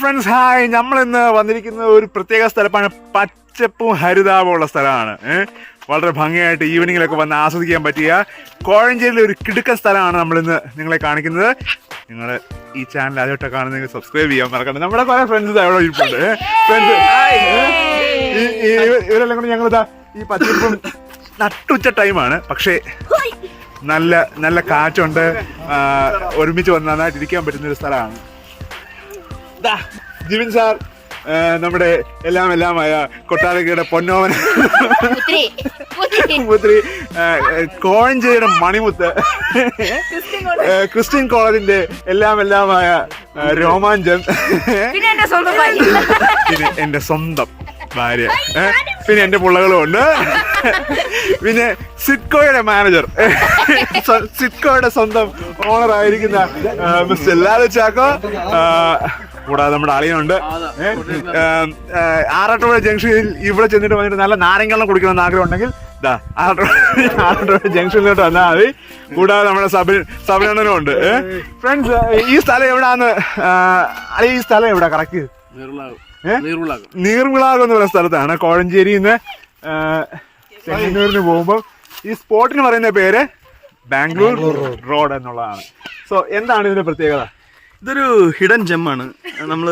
Friends hi നമ്മൾ ഇന്ന് വന്നിരിക്കുന്ന ഒരു പ്രത്യേക സ്ഥലമാണ് പച്ചപ്പും ഹരിതാപമുള്ള സ്ഥലമാണ്. വളരെ ഭംഗിയായിട്ട് ഈവനിങ്ങിലൊക്കെ വന്ന് ആസ്വദിക്കാൻ പറ്റിയ കോഴഞ്ചേരിയിലെ ഒരു കിടുക്കൻ സ്ഥലമാണ് നമ്മൾ ഇന്ന് നിങ്ങളെ കാണിക്കുന്നത്. നിങ്ങൾ ഈ ചാനൽ ആദ്യമായിട്ട് കാണുന്നെങ്കിൽ സബ്സ്ക്രൈബ് ചെയ്യാൻ മറക്കണ്ട. നമ്മുടെ കുറെ ഫ്രണ്ട്സ് അവിടെ ഇരിപ്പുണ്ട്. ഫ്രണ്ട്സ് ഇവരെല്ലാം കൂടി ഞങ്ങൾ ഈ പച്ചപ്പും നട്ടുച്ച ടൈമാണ് പക്ഷേ നല്ല നല്ല കാറ്റുണ്ട്. ഒരുമിച്ച് വന്ന് നന്നായിട്ട് ഇരിക്കാൻ പറ്റുന്ന ഒരു സ്ഥലമാണ്. ദാ, ജിവിൻ സാർ നമ്മുടെ എല്ലാം എല്ലാമായ കൊട്ടാരക്കയുടെ പൊന്നോമൻ പുത്രി. പുത്രി. പുത്രി ആ, കോഴഞ്ചേരിയുടെ മണിമുത്ത്. ക്രിസ്ത്യൻ കോളേജിന്റെ എല്ലാം എല്ലാമായ രോമാഞ്ചൻ രോമാഞ്ചം. പിന്നെ എന്റെ സ്വന്തം ഭാര്യ. പിന്നെ എന്റെ പിള്ളകളും ഉണ്ട്. പിന്നെ സിറ്റ്കോയുടെ മാനേജർ. സിറ്റ്കോയുടെ സ്വന്തം ഓണർ ആയിരിക്കുന്ന മിസ്റ്റർ ലാലു ചാക്കോ കൂടാതെ നമ്മുടെ അളിയുണ്ട് ആറാട്ടുപുഴ ജംഗ്ഷനിൽ ഇവിടെ ചെന്നിട്ട് വന്നിട്ട് നല്ല നാരങ്ങളും കുടിക്കണമെന്ന് ആഗ്രഹം ഉണ്ടെങ്കിൽ ആറാട്ടുപുഴ ജംഗ്ഷനിലോട്ട് വന്നാൽ മതി. കൂടാതെ നമ്മുടെ സബി സബിനണ്ണനും ഉണ്ട്. ഫ്രണ്ട്സ് ഈ സ്ഥലം എവിടാന്ന് അളി ഈ സ്ഥലം എവിടെ? കറക്റ്റ്? നീർവിളാകം എന്ന് പറയുന്ന സ്ഥലത്താണ് കോഴഞ്ചേരി ചെങ്ങന്നൂരിന് പോകുമ്പോൾ ഈ സ്പോട്ടിന് പറയുന്ന പേര് ബാംഗ്ലൂർ റോഡ്. എന്നുള്ളതാണ്. സോ എന്താണ് ഇതിന്റെ പ്രത്യേകത? ഇതൊരു ഹിഡൻ ജെമ്മാണ്. നമ്മൾ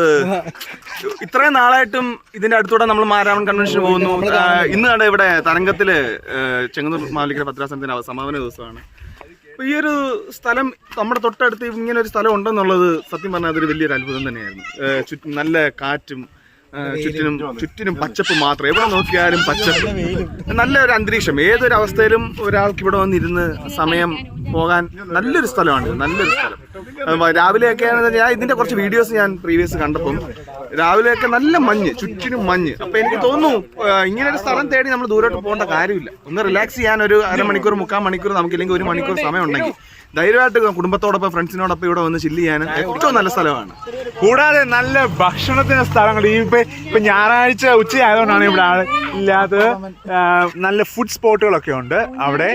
ഇത്രയും നാളായിട്ടും ഇതിന്റെ അടുത്തൂടെ നമ്മൾ മാരാമൺ കൺവെൻഷൻ പോകുന്നു. ഇന്ന് കണ്ട ഇവിടെ തരംഗത്തിൽ ചെങ്ങന്നൂർ മാലിക്കര പത്രാസനത്തിന്റെ സമാപന ദിവസമാണ്. അപ്പൊ ഈ ഒരു സ്ഥലം നമ്മുടെ തൊട്ടടുത്ത് ഇങ്ങനെ ഒരു സ്ഥലം ഉണ്ടെന്നുള്ളത് സത്യം പറഞ്ഞാൽ അതൊരു വലിയൊരു അത്ഭുതം തന്നെയായിരുന്നു. ചുറ്റും നല്ല കാറ്റും ചുറ്റിനും ചുറ്റിനും പച്ചപ്പ് മാത്രം. എവിടെ നോക്കിയാലും പച്ചപ്പ്. നല്ല ഒരു അന്തരീക്ഷം. ഏതൊരു അവസ്ഥയിലും ഒരാൾക്ക് ഇവിടെ വന്നിരുന്ന് സമയം പോകാൻ നല്ലൊരു സ്ഥലമാണ്. നല്ലൊരു സ്ഥലം. രാവിലെയൊക്കെ ഞാൻ ഇതിന്റെ കുറച്ച് വീഡിയോസ് ഞാൻ പ്രീവിയസ് കണ്ടപ്പം രാവിലെയൊക്കെ നല്ല മഞ്ഞ് ചുറ്റിനും മഞ്ഞ്. അപ്പൊ എനിക്ക് തോന്നുന്നു ഇങ്ങനെ ഒരു സ്ഥലം തേടി നമ്മൾ ദൂരോട്ട് പോകേണ്ട കാര്യമില്ല. ഒന്ന് റിലാക്സ് ചെയ്യാൻ ഒരു അരമണിക്കൂർ മുക്കാൽ മണിക്കൂർ നമുക്ക് ഇല്ലെങ്കിൽ ഒരു മണിക്കൂർ സമയം ഉണ്ടെങ്കിൽ ധൈര്യമായിട്ട് കുടുംബത്തോടൊപ്പം ഫ്രണ്ട്സിനോടൊപ്പം ഇവിടെ വന്ന് ചില്ല് ചെയ്യാൻ ഏറ്റവും നല്ല സ്ഥലമാണ്. കൂടാതെ നല്ല ഭക്ഷണത്തിന് സ്ഥലങ്ങൾ. ഈ ഇപ്പൊ ഇപ്പൊ ഞായറാഴ്ച ഉച്ച ആയതുകൊണ്ടാണ് ഇവിടെ ഇല്ലാത്തത്. നല്ല ഫുഡ് സ്പോട്ടുകളൊക്കെ ഉണ്ട് അവിടെ.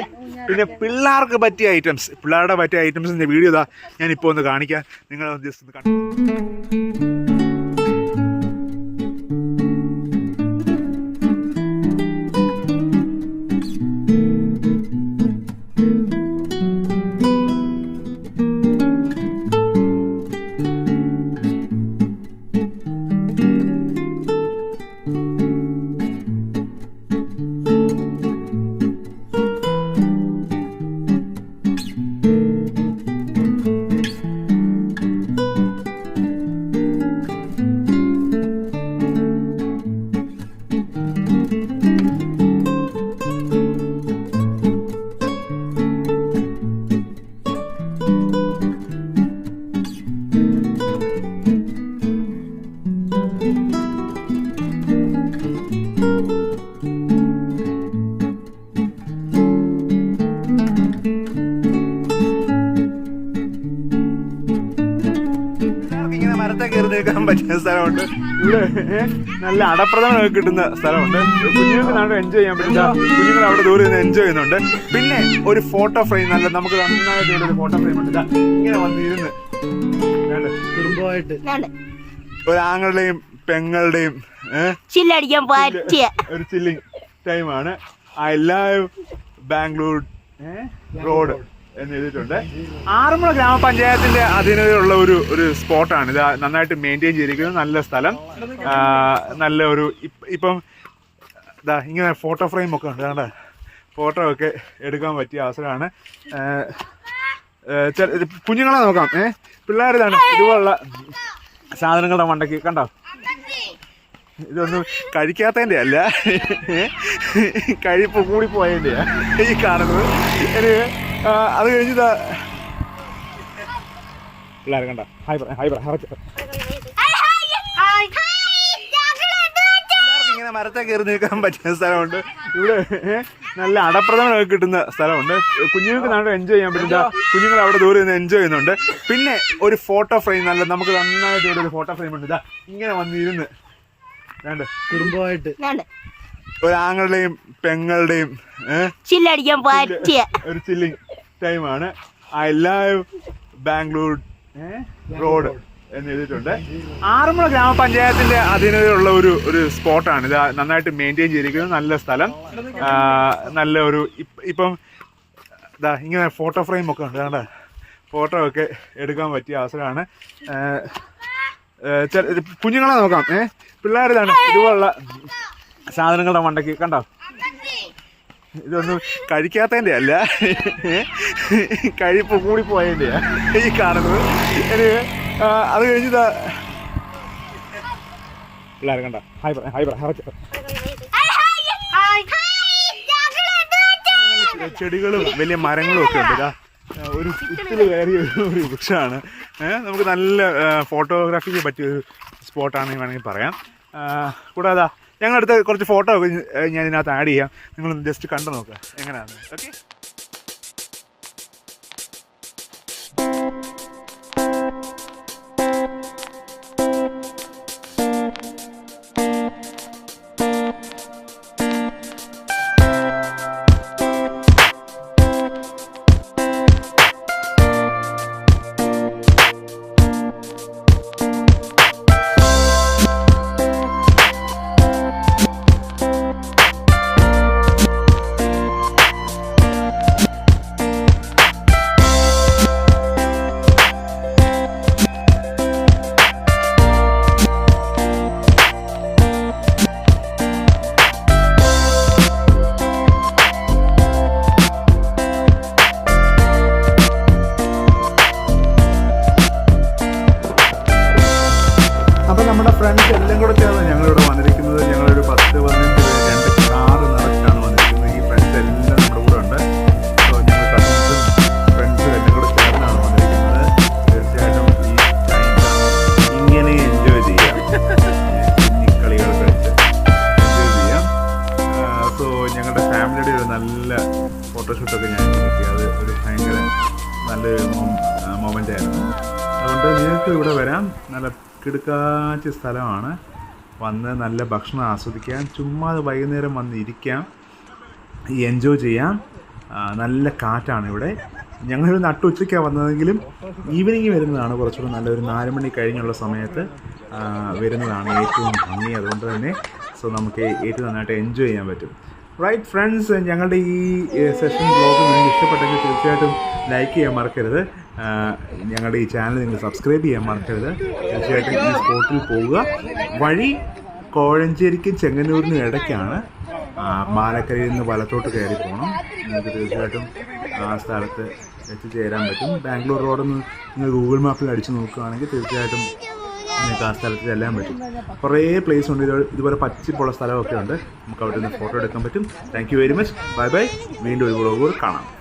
പിന്നെ പിള്ളേർക്ക് പറ്റിയ ഐറ്റംസ് പിള്ളേരുടെ പറ്റിയ ഐറ്റംസിന്റെ വീഡിയോ ഇതാ ഞാൻ ഇപ്പോൾ ഒന്ന് കാണിക്കാം. നിങ്ങൾ ജസ്റ്റ് ഒന്ന് കണ്ടു പറ്റുന്ന സ്ഥലമുണ്ട്. ഇവിടെ നല്ല അടപ്രദമായി കിട്ടുന്ന സ്ഥലമുണ്ട്. കുഞ്ഞുങ്ങൾക്ക് നാട് എൻജോയ് ചെയ്യാൻ പറ്റില്ല. കുഞ്ഞുങ്ങൾ അവിടെ ദൂരെ നിന്ന് എൻജോയ് ചെയ്യുന്നുണ്ട്. പിന്നെ ഒരു ഫോട്ടോ ഫ്രെയിം നല്ല നമുക്ക് നന്നായിട്ട് ഇവിടെ ഒരു ഫോട്ടോ ഫ്രെയിം ഉണ്ട്. ഇങ്ങനെ വന്നിരുന്ന്. കുടുംബമായിട്ട്. ഞാൻ ഒരാങ്ങളുടെയും പെങ്ങളുടെയും ചില്ലടിക്കാൻ പറ്റിയ. ഒരു ചില്ലിങ് ടൈമാണ് ഐ ലവ് ബാംഗ്ലൂർ റോഡ് എന്ന് ആറന്മുള ഗ്രാമപഞ്ചായത്തിന്റെ അധീനതയുള്ള ഒരു ഒരു സ്പോട്ടാണ്. ഇത് നന്നായിട്ട് മെയിന്റെയിൻ ചെയ്തിരിക്കുന്നത് നല്ല സ്ഥലം. നല്ല ഒരു ഇപ്പ- ഇതാ ഇങ്ങനെ ഫോട്ടോ ഫ്രെയിം ഒക്കെ ഉണ്ട്. കണ്ട? ഫോട്ടോ ഒക്കെ എടുക്കാൻ പറ്റിയ അവസരമാണ്. കുഞ്ഞുങ്ങളെ നോക്കാം. ഏഹ് പിള്ളേരിതാണ് ഇതുപോലുള്ള സാധനങ്ങളുടെ മണ്ടയ്ക്ക്. കണ്ടോ? ഇതൊന്നും കഴിക്കാത്തതിന്റെ അല്ല. കഴിപ്പ് കൂടി പോയതിന്റെയാ ഈ കാണുന്നത്. ആ, അത് കഴിഞ്ഞിതാ പിള്ളേർ കണ്ട. ഹായ് പറ ഹായ് പറ ഇങ്ങനെ മരത്തെ കയറി നിൽക്കാൻ പറ്റുന്ന സ്ഥലമുണ്ട്. ഇവിടെ നല്ല അടപ്രദമ കിട്ടുന്ന സ്ഥലമുണ്ട്. കുഞ്ഞുങ്ങൾക്ക് നാട് എൻജോയ് ചെയ്യാൻ പറ്റില്ല. കുഞ്ഞുങ്ങൾ അവിടെ ദൂരെ നിന്ന് എൻജോയ് ചെയ്യുന്നുണ്ട്. പിന്നെ ഒരു ഫോട്ടോ ഫ്രെയിം നല്ല നമുക്ക് നന്നായിട്ട് ഇവിടെ ഒരു ഫോട്ടോ ഫ്രെയിം ഉണ്ട്. ഇതാ ഇങ്ങനെ വന്നിരുന്ന്. വേണ്ട? കുടുംബമായിട്ട്. ഒരു ഒരാങ്ങളുടെയും പെങ്ങളുടെയും ഒരു ചില്ലിങ്. ടൈമാണ്. ഐ ലവ് ബാംഗ്ലൂർ റോഡ് എന്ന് എഴുതിയിട്ടുണ്ട്. ആറന്മുള ഗ്രാമപഞ്ചായത്തിന്റെ അധീനതയിലുള്ള ഒരു ഒരു സ്പോട്ടാണ്. ഇത് നന്നായിട്ട് മെയിന്റെയിൻ ചെയ്തിരിക്കുന്നത് നല്ല സ്ഥലം. നല്ല ഒരു ഇപ്പ- ഇതാ ഇങ്ങനെ ഫോട്ടോ ഫ്രെയിം ഒക്കെ ഉണ്ട്. കണ്ട? ഫോട്ടോ ഒക്കെ എടുക്കാൻ പറ്റിയ അവസരമാണ്. കുഞ്ഞുങ്ങളെ നോക്കാം. ഏഹ് പിള്ളേർ ഇതുപോലുള്ള സാധനങ്ങളുടെ മണ്ടയ്ക്ക്. കണ്ടോ? ഇതൊന്നും കഴിക്കാത്തതിന്റെ അല്ല കഴിപ്പ് കൂടിപ്പോയതിന്റെയാ ഈ കാണുന്നത്. എനിക്ക് അത് കഴിഞ്ഞിട്ട് എല്ലാവരും കണ്ട. ഹായ് പറ ഹായ് പറ. ചെടികളും വലിയ മരങ്ങളും ഒക്കെ ഉണ്ട്. ഇതാ ഒരു ഇത്തിരി കയറിയ ഒരു വൃക്ഷമാണ്. നമുക്ക് നല്ല ഫോട്ടോഗ്രാഫിക്ക് പറ്റിയ ഒരു സ്പോട്ടാണെന്ന് വേണമെങ്കിൽ പറയാം. കൂടാതെ ഞങ്ങളുടെ അടുത്ത് കുറച്ച് ഫോട്ടോ ഞാൻ ഇതിനകത്ത് ആഡ് ചെയ്യാം. നിങ്ങൾ ജസ്റ്റ് കണ്ടു നോക്കുക എങ്ങനെയാണ് ഓക്കെ നല്ല ഫോട്ടോഷൂട്ടൊക്കെ ഞാൻ കിട്ടി അത് ഒരു ഭയങ്കര നല്ലൊരു മൊമെന്റ് ആയിരുന്നു. അതുകൊണ്ട് നിങ്ങൾക്ക് ഇവിടെ വരാം. നല്ല കിടുക്കാച്ച സ്ഥലമാണ്. വന്ന് നല്ല ഭക്ഷണം ആസ്വദിക്കാം. ചുമ്മാ വൈകുന്നേരം വന്ന് ഇരിക്കാം. എൻജോയ് ചെയ്യാം. നല്ല കാറ്റാണ് ഇവിടെ. ഞങ്ങളൊരു നട്ടുച്ചയ്ക്കാണ് വന്നതെങ്കിലും ഈവനിങ് വരുന്നതാണ്. കുറച്ചുകൂടെ നല്ലൊരു നാല് മണി കഴിഞ്ഞുള്ള സമയത്ത് വരുന്നതാണ് ഏറ്റവും ഭംഗി. അതുകൊണ്ട് തന്നെ സോ നമുക്ക് ഏറ്റവും നന്നായിട്ട് എൻജോയ് ചെയ്യാൻ പറ്റും. റൈറ്റ് ഫ്രണ്ട്സ് ഞങ്ങളുടെ ഈ സെഷൻ ബ്ലോഗ് നിങ്ങൾക്ക് ഇഷ്ടപ്പെട്ടെങ്കിൽ തീർച്ചയായിട്ടും ലൈക്ക് ചെയ്യാൻ മറക്കരുത്. ഞങ്ങളുടെ ഈ ചാനൽ നിങ്ങൾ സബ്സ്ക്രൈബ് ചെയ്യാൻ മറക്കരുത്. തീർച്ചയായിട്ടും ഈ സ്പോട്ടിൽ പോവുക. വഴി കോഴഞ്ചേരിക്കും ചെങ്ങന്നൂരിനും ഇടയ്ക്കാണ് മാലക്കരയിൽ നിന്ന് വലത്തോട്ട് കയറി പോകണം നിങ്ങൾക്ക് തീർച്ചയായിട്ടും ആ സ്ഥലത്ത് എത്തിച്ചേരാൻ പറ്റും. ബാംഗ്ലൂർ റോഡൊന്ന് നിങ്ങൾ ഗൂഗിൾ മാപ്പിൽ അടിച്ചു നോക്കുകയാണെങ്കിൽ തീർച്ചയായിട്ടും നിങ്ങൾക്ക് ആ സ്ഥലത്ത് ചെല്ലാൻ പറ്റും. കുറേ പ്ലേസ് ഉണ്ട്. ഇത് ഇതുപോലെ പച്ചിപ്പുള്ള സ്ഥലമൊക്കെ ഉണ്ട്. നമുക്ക് അവിടെ നിന്ന് ഫോട്ടോ എടുക്കാൻ പറ്റും. Thank very much bye bye വീണ്ടും ഒരു വ്ളോഗ് കാണാം.